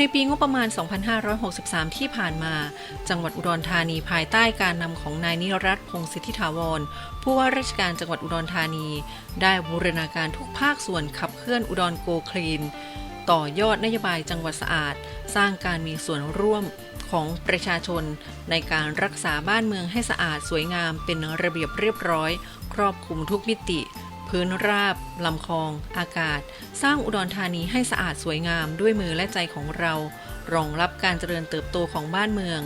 ในปีงบประมาณ 2563 ที่ผ่านมา จังหวัดอุดรธานีภายใต้การนำของนายนิรัตพงศิทธิถาวร ผู้ว่าราชการจังหวัดอุดรธานี ได้บูรณาการทุกภาคส่วนขับเคลื่อนอุดรโกคลีน ต่อยอดนโยบายจังหวัดสะอาด สร้างการมีส่วนร่วมของประชาชนในการรักษาบ้านเมืองให้สะอาดสวยงามเป็นระเบียบเรียบร้อย ครอบคลุมทุกมิติ พื้นราบ ลำคลอง อากาศ สร้างอุดรธานีให้สะอาดสวยงามด้วยมือและใจของเรา รองรับการเจริญเติบโตของบ้านเมือง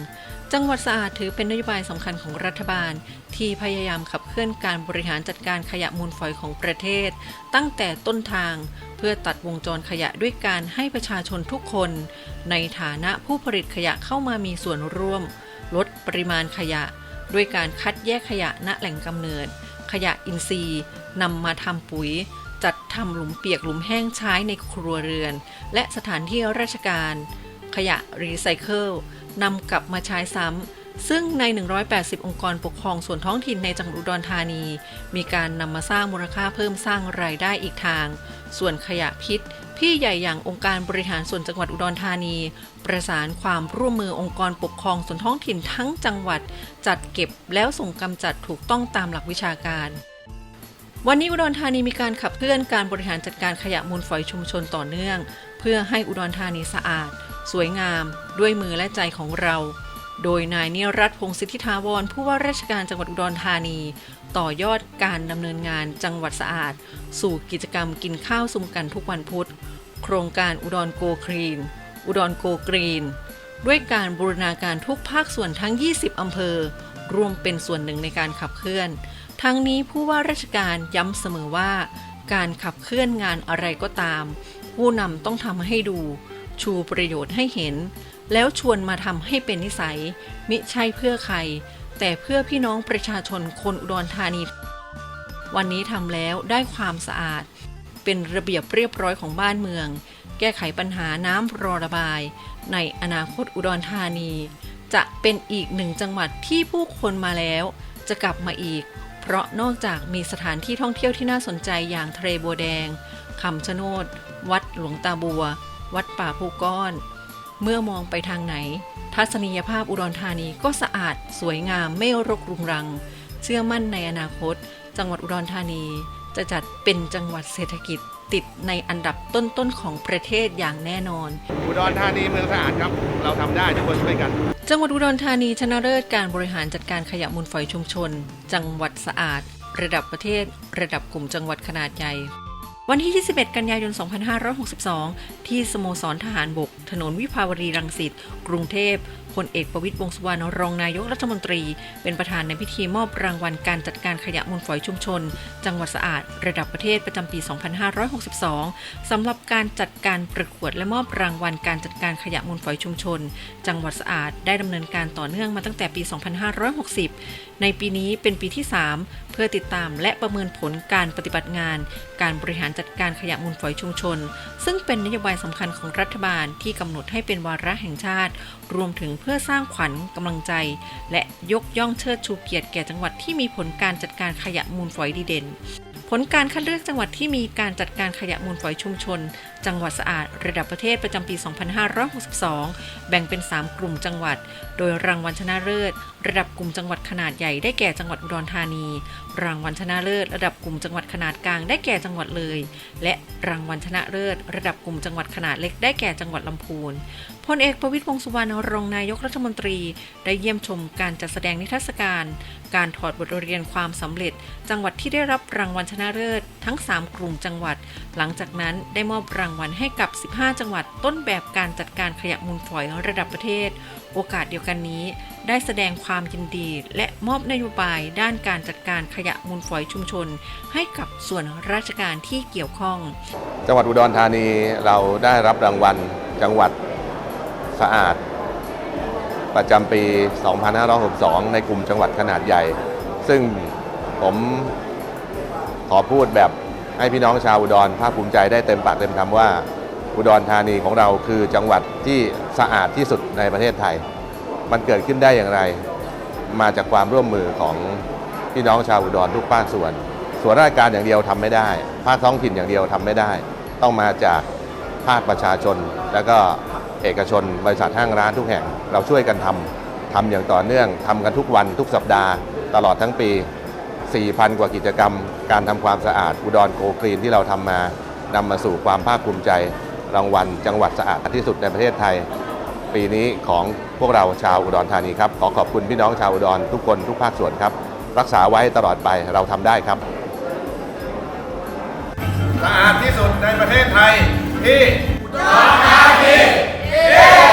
จังหวัดสะอาดถือเป็นนโยบายสำคัญของรัฐบาล ที่พยายามขับเคลื่อนการบริหารจัดการขยะมูลฝอยของประเทศ ตั้งแต่ต้นทาง เพื่อตัดวงจรขยะด้วยการให้ประชาชนทุกคน ในฐานะผู้ผลิตขยะเข้ามามีส่วนร่วม ลดปริมาณขยะ ด้วยการคัดแยกขยะณแหล่งกำเนิด ขยะอินทรีย์นำมาทำปุ๋ย จัดทำหลุมเปียกหลุมแห้งใช้ในครัวเรือน และสถานที่ราชการ ขยะรีไซเคิลนำกลับมาใช้ซ้ำ ซึ่งใน 180 องค์กรปกครองส่วนท้องถิ่นในจังหวัดอุดรธานี มีการนำมาสร้างมูลค่าเพิ่มสร้างรายได้อีกทาง ส่วนขยะพิษ พี่ใหญ่อย่างองค์การบริหารส่วนจังหวัดอุดรธานี ประสานความร่วมมือองค์กรปกครองส่วนท้องถิ่นทั้งจังหวัด จัดเก็บแล้วส่งกำจัดถูกต้องตามหลักวิชาการ วันนี้อุดรธานีมีการขับเคลื่อนการบริหารจัดการขยะมูลฝอยชุมชนต่อเนื่อง เพื่อให้อุดรธานีสะอาด สวยงาม ด้วยมือและใจของเรา โดยนายเนรัตพงศิทธิทาวรผู้ว่าราชการจังหวัดอุดรธานี ต่อยอดการดำเนินงานจังหวัดสะอาด สู่กิจกรรมกินข้าวซุมกันทุกวันพุธ โครงการอุดรโกคลีน อุดรโกกรีน ด้วยการบูรณาการทุกภาคส่วนทั้ง 20 อำเภอรวมเป็นส่วนหนึ่งในการขับเคลื่อน ทั้งนี้ผู้ว่าราชการย้ำเสมอว่า การขับเคลื่อนงานอะไรก็ตาม ผู้นำต้องทำให้ดู ชูประโยชน์ให้เห็น แล้วชวนมาทำให้เป็นนิสัย มิใช่เพื่อใคร แต่เพื่อพี่น้องประชาชนคนอุดรธานี วันนี้ทำแล้วได้ความสะอาด เป็นระเบียบเรียบร้อยของบ้านเมือง แก้ไขปัญหาน้ำรอระบาย ในอนาคตอุดรธานี จะเป็นอีกหนึ่งจังหวัดที่ผู้คนมาแล้ว จะกลับมาอีก เพราะนอกจากมีสถานที่ท่องเที่ยวที่น่าสนใจอย่างทะเลบัวแดงคำชะโนด วัดหลวงตาบัว วัดป่าภูก้อน เมื่อมองไปทางไหน ทัศนียภาพอุดรธานีก็สะอาด สวยงามไม่รกรุงรัง เชื่อมั่นในอนาคต จังหวัดอุดรธานี จะจัดเป็นจังหวัดเศรษฐกิจติดในอันดับต้นๆของประเทศอย่างแน่นอน อุดรธานีเมืองสะอาดครับ เราทำได้ทุกคนช่วยกัน จังหวัดอุดรธานีชนะเลิศการบริหารจัดการขยะมูลฝอยชุมชน จังหวัดสะอาด ระดับประเทศ ระดับกลุ่มจังหวัดขนาดใหญ่ วันที่ 21 กันยายน 2562 ที่สโมสรทหารบก ถนนวิภาวดีรังสิต กรุงเทพพลเอกประวิตรวงษ์สุวรรณรองนายกรัฐมนตรี เป็นประธานในพิธีมอบรางวัลการจัดการขยะมูลฝอยชุมชน จังหวัดสะอาด ระดับประเทศประจำปี 2562 สำหรับการจัดการประกวดและมอบรางวัลการจัดการขยะมูลฝอยชุมชน จังหวัดสะอาดได้ดำเนินการต่อเนื่องมาตั้งแต่ปี 2560 ในปีนี้เป็นปีที่ 3 เพื่อติดตามและประเมินผลการปฏิบัติงาน การบริหารจัดการขยะมูลฝอยชุมชน ซึ่งเป็นนโยบายสำคัญของรัฐบาลที่กำหนดให้เป็นวาระแห่งชาติ รวมถึงเพื่อสร้างขวัญกำลังใจ และยกย่องเชิดชูเกียรติแก่จังหวัดที่มีผลการจัดการขยะมูลฝอยดีเด่น ผลการคัดเลือกจังหวัดที่มีการจัดการขยะมูลฝอยชุมชน จังหวัดสะอาดระดับประเทศประจำปี 2562 แบ่งเป็น 3 กลุ่มจังหวัด โดยรางวัลชนะเลิศ ระดับกลุ่มจังหวัดขนาดใหญ่ได้แก่จังหวัดอุดรธานี รางวัลชนะเลิศ ระดับกลุ่มจังหวัดขนาดกลางได้แก่จังหวัดเลย และรางวัลชนะเลิศ ระดับกลุ่มจังหวัดขนาดเล็กได้แก่จังหวัดลำพูนพลเอกประวิตรวงสุวรรณรองนายกรัฐมนตรี ได้เยี่ยมชมการจัดแสดงนิทรรศการ การถอดบทเรียนความสำเร็จ จังหวัดที่ได้รับรางวัลชนะเลิศทั้ง 3 กลุ่มจังหวัด หลังจากนั้นได้มอบรางวัลให้กับ 15 จังหวัดต้นแบบการจัดการขยะมูลฝอยระดับประเทศ โอกาสเดียวกันนี้ ได้แสดงความยินดี และมอบนโยบายด้านการจัดการขยะมูลฝอยชุมชน ให้กับส่วนราชการที่เกี่ยวข้อง จังหวัดอุดรธานีเราได้รับรางวัลจังหวัด สะอาด ประจำปี 2562 ในกลุ่มจังหวัดขนาดใหญ่ ซึ่งผมขอพูดแบบให้พี่น้องชาวอุดรภาคภูมิใจได้เต็มปากเต็มคำว่า อุดรธานีของเราคือจังหวัดที่สะอาดที่สุดในประเทศไทย มันเกิดขึ้นได้อย่างไร มาจากความร่วมมือของพี่น้องชาวอุดรทุกภาคส่วน ส่วนราชการอย่างเดียวทำไม่ได้ ภาคท้องถิ่นอย่างเดียวทำไม่ได้ ต้องมาจาก ภาคประชาชน แล้วก็เอกชน บริษัทห้างร้านทุกแห่ง เราช่วยกันทำทำอย่างต่อเนื่องทำกันทุกวันทุกสัปดาห์ ตลอดทั้งปี 4,000 กว่ากิจกรรม การทำความสะอาดอุดรโกคลีนที่เราทำมานำมาสู่ความภาคภูมิใจ รางวัล จังหวัดสะอาดที่สุดในประเทศไทย ปีนี้ของพวกเราชาวอุดรธานีครับขอขอบคุณพี่น้องชาวอุดรทุกคนทุกภาคส่วนครับ รักษาไว้ตลอดไปเราทำได้ครับสะอาดที่สุดในประเทศไทย ที่เย้